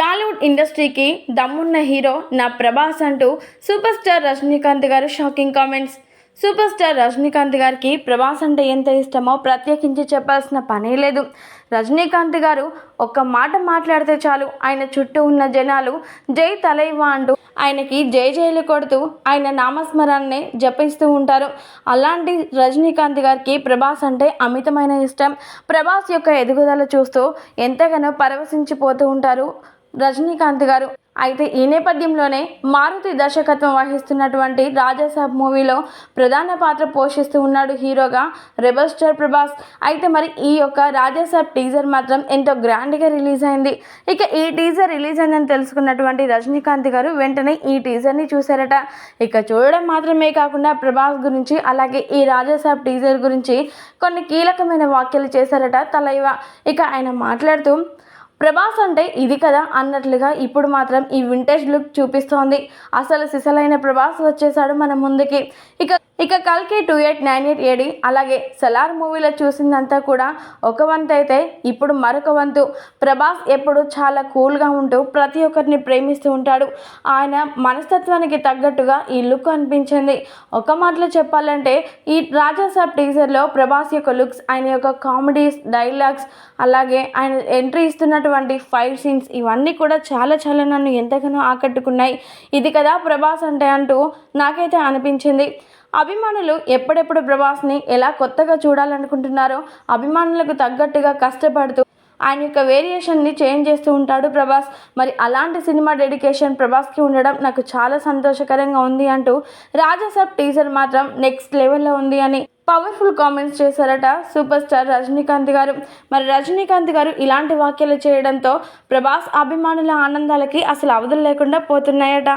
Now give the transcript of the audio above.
టాలీవుడ్ ఇండస్ట్రీకి దమ్మున్న హీరో నా ప్రభాస్ అంటూ సూపర్ స్టార్ రజనీకాంత్ గారు shocking comments. Super star Rajinikanth గారికి ప్రభాస్ అంటే ఎంత ఇష్టమో ప్రత్యేకించి చెప్పాల్సిన పనే లేదు. రజనీకాంత్ గారు ఒక్క మాట మాట్లాడితే చాలు. ఆయన చుట్టూ ఉన్న జనాలు జై తలైవా అంటూ ఆయనకి జై జైలు కొడుతూ ఆయన నామస్మరణని జపిస్తూ ఉంటారు. అలాంటి రజనీకాంత్ గారికి ప్రభాస్ అంటే అమితమైన ఇష్టం. ప్రభాస్ యొక్క ఎదుగుదల చూస్తూ ఎంతగానో పరవశించిపోతూ ఉంటారు. రజనీకాంత్ గారు. అయితే ఈ నేపథ్యంలోనే మారుతి దర్శకత్వం వహిస్తున్నటువంటి రాజాసాబ్ మూవీలో ప్రధాన పాత్ర పోషిస్తూ ఉన్నాడు హీరోగా రెబల్ స్టార్ ప్రభాస్. అయితే మరి ఈ యొక్క రాజాసాబ్ టీజర్ మాత్రం ఎంతో గ్రాండ్గా రిలీజ్ అయింది. ఇక ఈ టీజర్ రిలీజ్ అయిందని తెలుసుకున్నటువంటి రజనీకాంత్ గారు వెంటనే ఈ టీజర్ని చూశారట. ఇక చూడడం మాత్రమే కాకుండా ప్రభాస్ గురించి అలాగే ఈ రాజాసాబ్ టీజర్ గురించి కొన్ని కీలకమైన వ్యాఖ్యలు చేశారట తలైవ. ఇక ఆయన మాట్లాడుతూ ప్రభాస్ అంటే ఇది కదా అన్నట్లుగా ఇప్పుడు మాత్రం ఈ వింటేజ్ లుక్ చూపిస్తోంది. అసలు సిసలైన ప్రభాస్ వచ్చేసాడు మన ముందుకి. ఇక ఇక కల్కి two eight nine eight AD అలాగే సలార్ మూవీలో చూసిందంతా కూడా ఒక వంతు అయితే ఇప్పుడు మరొక వంతు. ప్రభాస్ ఎప్పుడు చాలా కూల్గా ఉంటూ ప్రతి ఒక్కరిని ప్రేమిస్తూ ఉంటాడు. ఆయన మనస్తత్వానికి తగ్గట్టుగా ఈ లుక్ అనిపించింది. ఒక మాటలో చెప్పాలంటే ఈ రాజాసాబ్ టీజర్లో ప్రభాస్ యొక్క లుక్స్ ఆయన యొక్క కామెడీస్ డైలాగ్స్ అలాగే ఆయన ఎంట్రీ ఇస్తున్నటువంటి ఫైవ్ సీన్స్ ఇవన్నీ కూడా చాలా చాలా నన్ను ఎంతగానో ఆకట్టుకున్నాయి. ఇది కదా ప్రభాస్ అంటే అంటూ నాకైతే అనిపించింది. అభిమానులు ఎప్పుడెప్పుడు ప్రభాస్ని ఎలా కొత్తగా చూడాలనుకుంటున్నారో అభిమానులకు తగ్గట్టుగా కష్టపడుతూ ఆయన యొక్క వేరియేషన్ని చేంజ్ చేస్తూ ఉంటాడు ప్రభాస్. మరి అలాంటి సినిమా డెడికేషన్ ప్రభాస్కి ఉండడం నాకు చాలా సంతోషకరంగా ఉంది అంటూ రాజాసాబ్ టీజర్ మాత్రం నెక్స్ట్ లెవెల్లో ఉంది అని పవర్ఫుల్ కామెంట్స్ చేశారట సూపర్ స్టార్ రజనీకాంత్ గారు. మరి రజనీకాంత్ గారు ఇలాంటి వ్యాఖ్యలు చేయడంతో ప్రభాస్ అభిమానుల ఆనందాలకి అసలు అవధులు లేకుండా పోతున్నాయట.